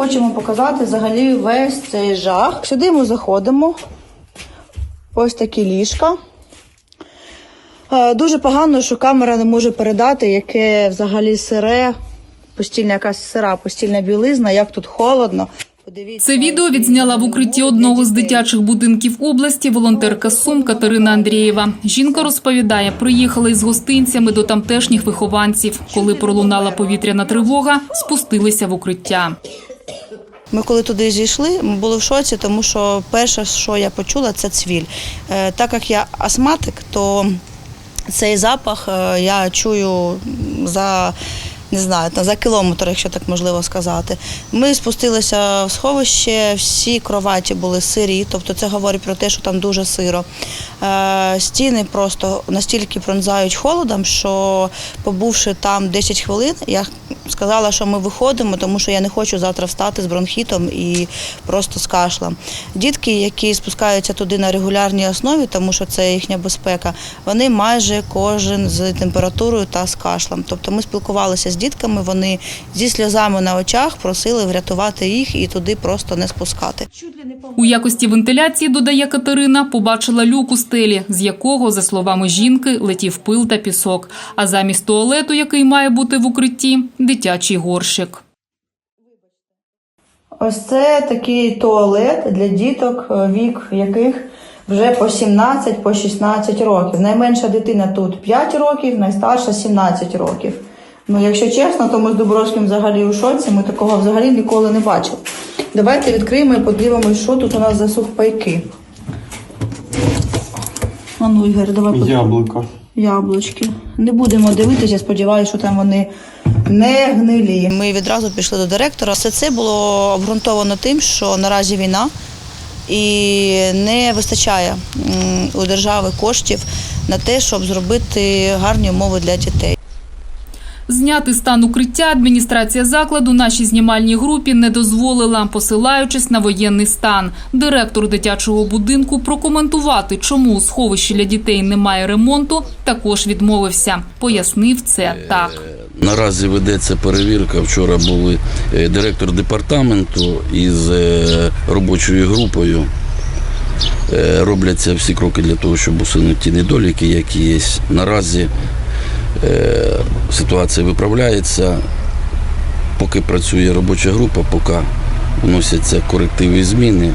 хочемо показати взагалі весь цей жах. Сюди ми заходимо. Ось такі ліжка. Е, Дуже погано, що камера не може передати, яке взагалі сире, постільна якась сира, постільна білизна, як тут холодно. Це відео відзняла в укритті одного з дитячих будинків області волонтерка Сум Катерина Андрієва. Жінка розповідає, приїхала із гостинцями до тамтешніх вихованців. Коли пролунала повітряна тривога, спустилися в укриття. Ми коли туди зійшли, ми були в шоці, тому що перше, що я почула, це цвіль. Е, Так як я астматик, то цей запах е, я чую за. Не знаю, за кілометр, якщо так можливо сказати. Ми спустилися в сховище, всі кроваті були сирі, тобто це говорить про те, що там дуже сиро. Е, стіни просто настільки пронзають холодом, що побувши там 10 хвилин, я сказала, що ми виходимо, тому що я не хочу завтра встати з бронхітом і просто з кашлем. Дітки, які спускаються туди на регулярній основі, тому що це їхня безпека, вони майже кожен з температурою та з кашлем. Тобто ми спілкувалися з дітками, вони зі сльозами на очах просили врятувати їх і туди просто не спускати. У якості вентиляції, додає Катерина, побачила люк у стелі, з якого, за словами жінки, летів пил та пісок. А замість туалету, який має бути в укритті, дитячий горщик. Ось це такий туалет для діток, е, вік яких вже по 17, по 16 років. Найменша дитина тут 5 років, найстарша 17 років. Ну, якщо чесно, то ми з Дубровським взагалі у шоці, ми такого взагалі ніколи не бачили. Давайте відкриємо і подивимось, що тут у нас за сухпайки. А ну, Ігор, давай подивимось. Яблуко. Яблучки. Не будемо дивитися, сподіваюся, що там вони не гнилі. Ми відразу пішли до директора. Все це було обґрунтовано тим, що наразі війна і не вистачає у держави коштів на те, щоб зробити гарні умови для дітей. Зняти стан укриття адміністрація закладу нашій знімальній групі не дозволила, посилаючись на воєнний стан. Директор дитячого будинку прокоментувати, чому у сховищі для дітей немає ремонту, також відмовився. Пояснив це так. Наразі ведеться перевірка. Вчора були е, директор департаменту із е, робочою групою. Е, Робляться всі кроки для того, щоб усунути ті недоліки, які є. Наразі е, ситуація виправляється. Поки працює робоча група, поки вносяться корективи зміни.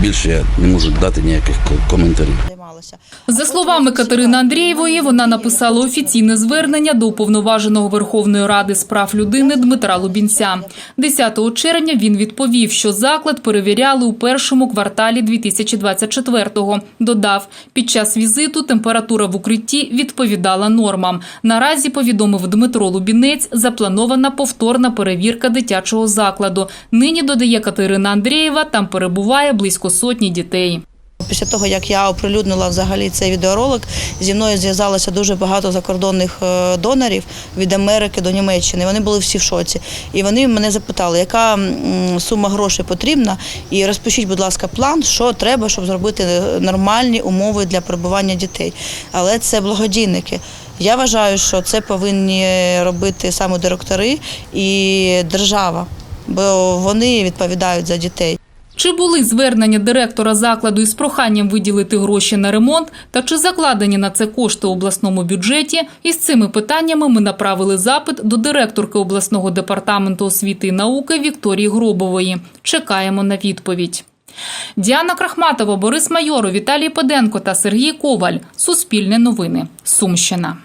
Більше я не можу дати ніяких коментарів. Займалася. За словами Катерини Андрієвої, вона написала офіційне звернення до уповноваженого Верховної Ради з прав людини Дмитра Лубінця. 10 червня він відповів, що заклад перевіряли у першому кварталі 2024-го. Додав, під час візиту температура в укритті відповідала нормам. Наразі повідомив Дмитро Лубінець, запланована повторна перевірка дитячого закладу. Нині додає Катерина Андрієва, там перебуває близько сотні дітей. Після того, як я оприлюднила взагалі цей відеоролик, зі мною зв'язалося дуже багато закордонних е, донорів від Америки до Німеччини. Вони були всі в шоці. І вони мене запитали, яка сума грошей потрібна, і розпишіть, будь ласка, план, що треба, щоб зробити нормальні умови для перебування дітей. Але це благодійники. Я вважаю, що це повинні робити саме директори і держава, бо вони відповідають за дітей. Чи були звернення директора закладу із проханням виділити гроші на ремонт, та чи закладені на це кошти у обласному бюджеті? Із цими питаннями ми направили запит до директорки обласного департаменту освіти і науки Вікторії Гробової. Чекаємо на відповідь. Діана Крахматова, Борис Майоров, Віталій Паденко та Сергій Коваль. Суспільне новини. Сумщина.